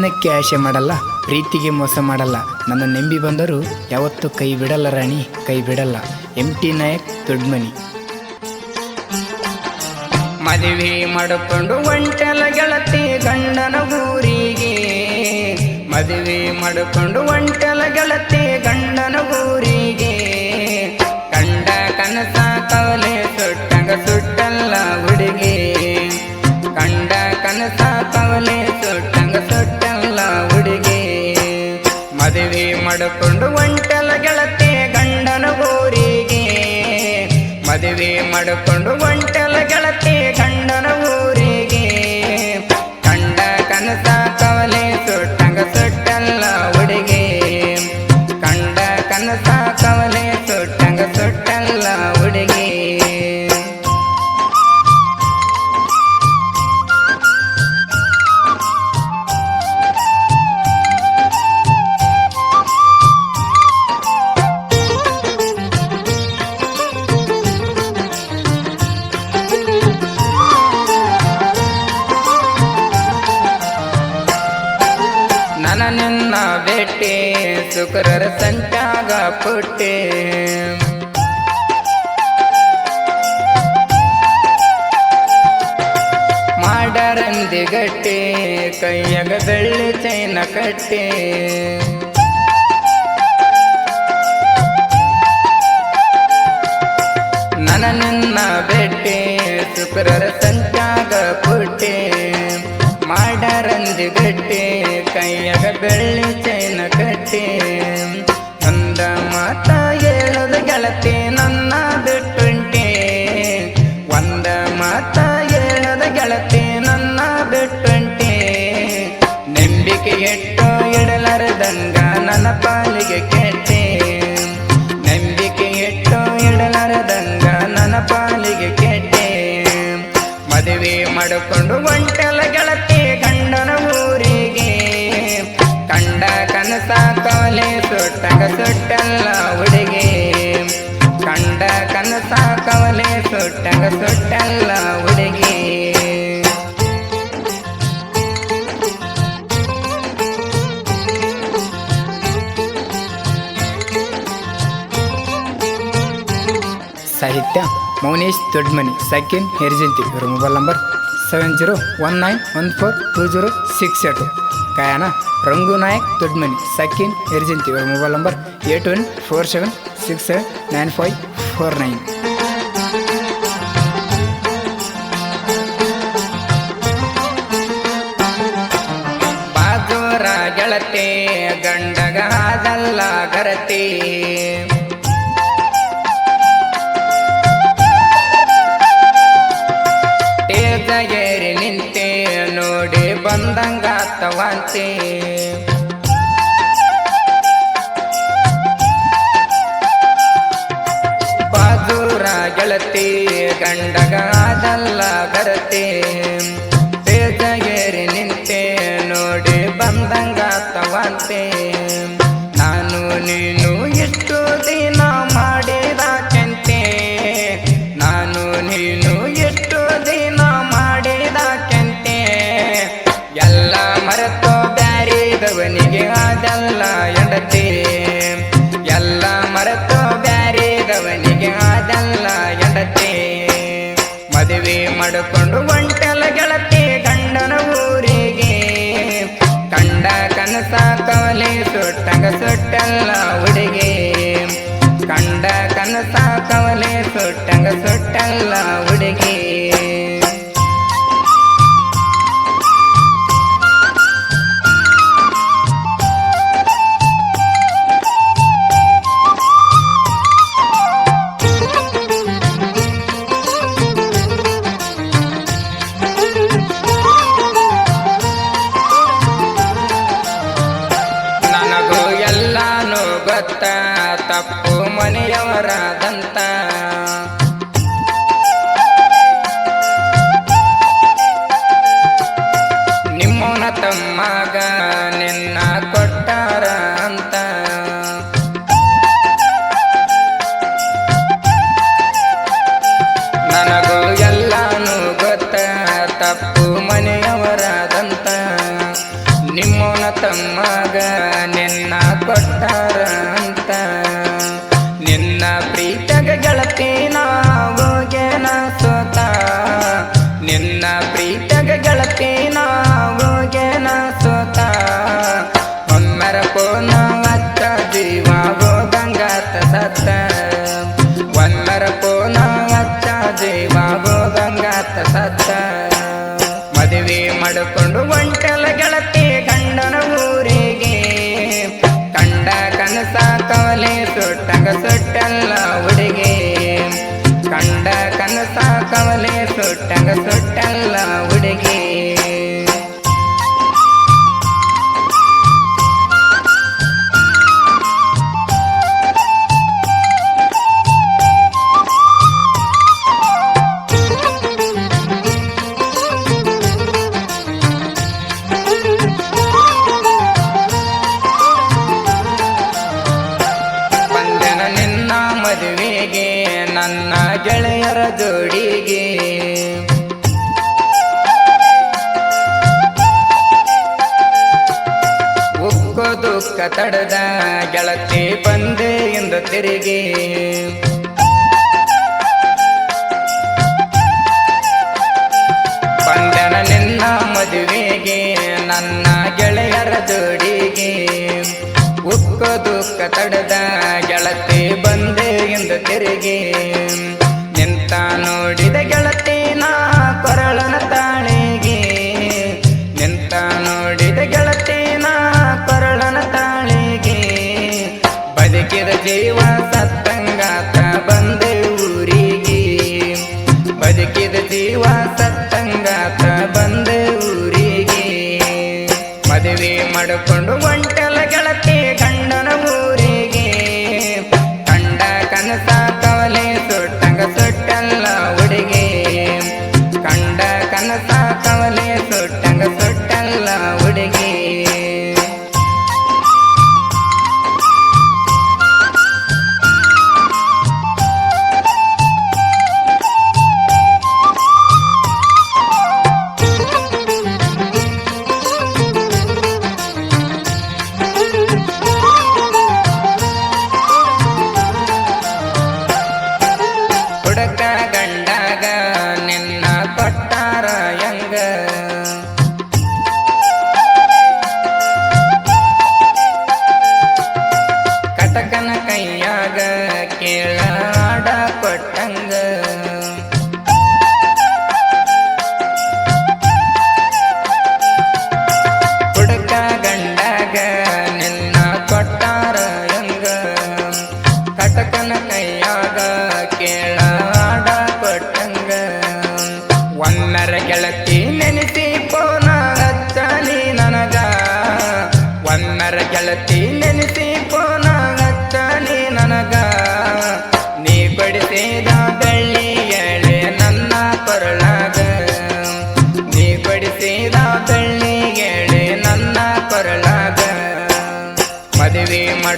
ಅನ್ನಕ್ಕೆ ಆಶೆ ಮಾಡಲ್ಲ, ಪ್ರೀತಿಗೆ ಮೋಸ ಮಾಡಲ್ಲ. ನನ್ನ ನೆಂಬಿ ಬಂದರು ಯಾವತ್ತೂ ಕೈ ಬಿಡಲ್ಲ ರಾಣಿ, ಕೈ ಬಿಡಲ್ಲ. M T Nayak Dodmani. ಮದುವೆ ಮಾಡಿಕೊಂಡು ಒಂಟಲ ಗೆಳತಿ ಗಂಡನ ಊರಿಗೆ. ಮದುವೆ ಮಾಡಿಕೊಂಡು ಒಂಟಲ ಗೆಳತಿ ಗಂಡನ ಊರಿಗೆ. ಮಾಡಿಕೊಂಡು ಒಂಟಲ ಗೆಳತಿ ಗಂಡನ ಊರಿಗೆ ಮದುವೆ ಮಾಡಿಕೊಂಡು ಭೇಟಿ ಶುಕ್ರರ ಸಂಚಾಗ ಪುಟ್ಟಿ ಮಾಡರಂದಿ ಗಟ್ಟೆ, ಕೈಯಾಗ ಬೆಳ್ಳಿ ಚೈನ ಕಟ್ಟಿ. ನನ್ನ ಬೆಟ್ಟೆ ಶುಕ್ರರ ಸಂಚಾಗ ಪುಟ್ಟಿ ಮಾಡರಂದಿ ಗಟ್ಟಿ ಕೈಯಾಗ ಬೆಳ್ಳಿ ಚೈನ ಕಟ್ಟಿ. ನಂದ ಮಾತ ಹೇಳದ ಗೆಳತಿ ನನ್ನ ಬಿಟ್ಟುಂಟೆ ಸಾಹಿತ್ಯ ಮೌನೇಶ್ ದೊಡ್ಡಮನಿ ಸೆಕೆಂಡ್ ಹೆರ್ಜಂತಿ. ಇವರ mobile number seven zero one nine one four two zero six eight ಗಾಯನ ರಂಗು ನಾಯಕ್ ದೊಡ್ಡಮನಿ ಸೆಕೆಂಡ್ ಹೆರ್ಜಂತಿ. ಇವರ mobile number eight one four seven six seven nine five four nine ಬಾಜೂರ ಗೆಳತಿ, ಗಂಡಗ ಗರತಿ. ಬಂದಂಗಾತವಂತೆ. ಬಾಜೂರ ಗೆಳತಿ ಗಂಡಗ ಅದಲ್ಲ ಮದುವೆ ಮಾಡಿಕೊಂಡು ನನಗೂ ಎಲ್ಲಾನು ಗೊತ್ತ, ತಪ್ಪು ಮನೆಯವರಾದಂತ. ನಿಮ್ಮನ ತಮ್ಮಗ ನಿನ್ನ ಕೊಟ್ಟಾರ ಅಂತ. ನನಗೂ ಎಲ್ಲಾನು ಗೊತ್ತ, ತಪ್ಪು ಮನೆಯವರಾದಂತ. ನಿಮ್ಮನ ತಮ್ಮಗ ಸುಟ್ಟಲ್ಲ ಹುಡುಗಿ. ಕಂಡ ಕನಸ ಕವಲೆ ಸುಟ್ಟಂಗ ಸುಟ್ಟಲ್ಲ ತಡದ ಗೆಳತಿ ಬಂದೆ ಎಂದು ತಿರುಗಿ. ಬಂದನ ನಿನ್ನ ಮದುವೆಗೆ ನನ್ನ ಗೆಳೆಯರ ಜೋಡಿಗೆ. ಉಕ್ಕ ದುಃಖ ತಡದ ಗೆಳತಿ ಬಂದೆ ಎಂದು ತಿರುಗಿ. ಜೀವ ಸತ್ತಂಗಾತ ಬಂದೆ ಊರಿಗೆ. ಬದುಕಿದ ಜೀವ ಸತ್ತಂಗಾತ ಬಂದೆ ಊರಿಗೆ. ಮದುವೆ ಮಾಡಿಕೊಂಡು ಒಂಟಲ ಗೆಳತಿ ಕೊಟ್ಟಾರ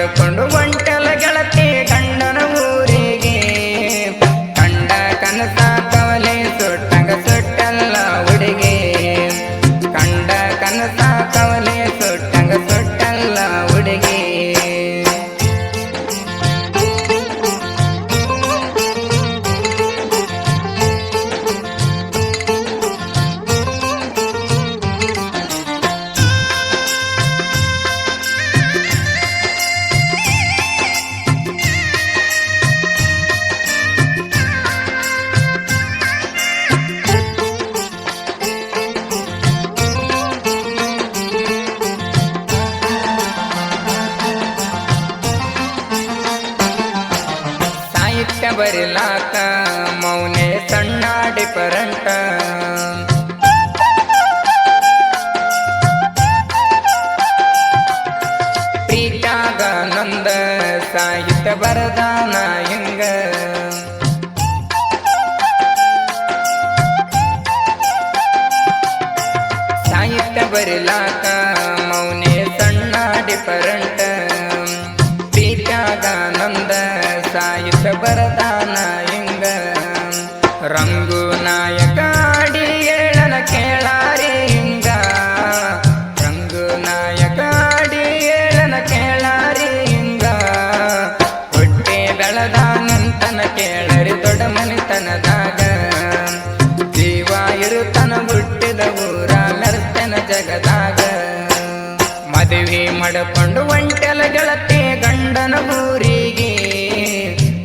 ಮಾಡಿಕೊಂಡು ಒಂಟಲ ಗೆಳತಿ ಗಂಡನ ಊರಿಗೆ. ಕಂಡ ಕನಸ ಕವಲೆ ಸುಟ್ಟಂಗ ಸುಟ್ಟಲ್ಲ ಹುಡುಗಿ. ಕಂಡ ಕನಸ ಕವಲೆ ಸುಟ್ಟಂಗ ಸಾಹಿತ್ಯ ಬರದಾನ ಹಿಂಗ? ಸಾಹಿತ್ಯ ಬರಿಲಾಕ ಮೌನೆ ಸಣ್ಣ ಡಿಫರೆಂಟ್ ಪ್ರೀತ್ಯಾಗ ನಂದ ಸಾಹಿತ್ಯ ಬರದಾನ ಹಿಂಗ? ರಂಗು ಗೆಳತನದಾಗ ಜೀವ ಇರುತನ ಹುಟ್ಟಿದ ಊರ ನರ್ತನ ಜಗದಾಗ. ಮದುವೆ ಮಡಕೊಂಡು ಒಂಟೆಲ ಗೆಳತಿ ಗಂಡನ ಊರಿಗೆ.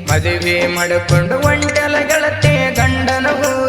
ಮದುವೆ ಮಡಕೊಂಡು ಒಂಟೆಲ ಗೆಳತಿ ಗಂಡನ ಊರಿಗೆ.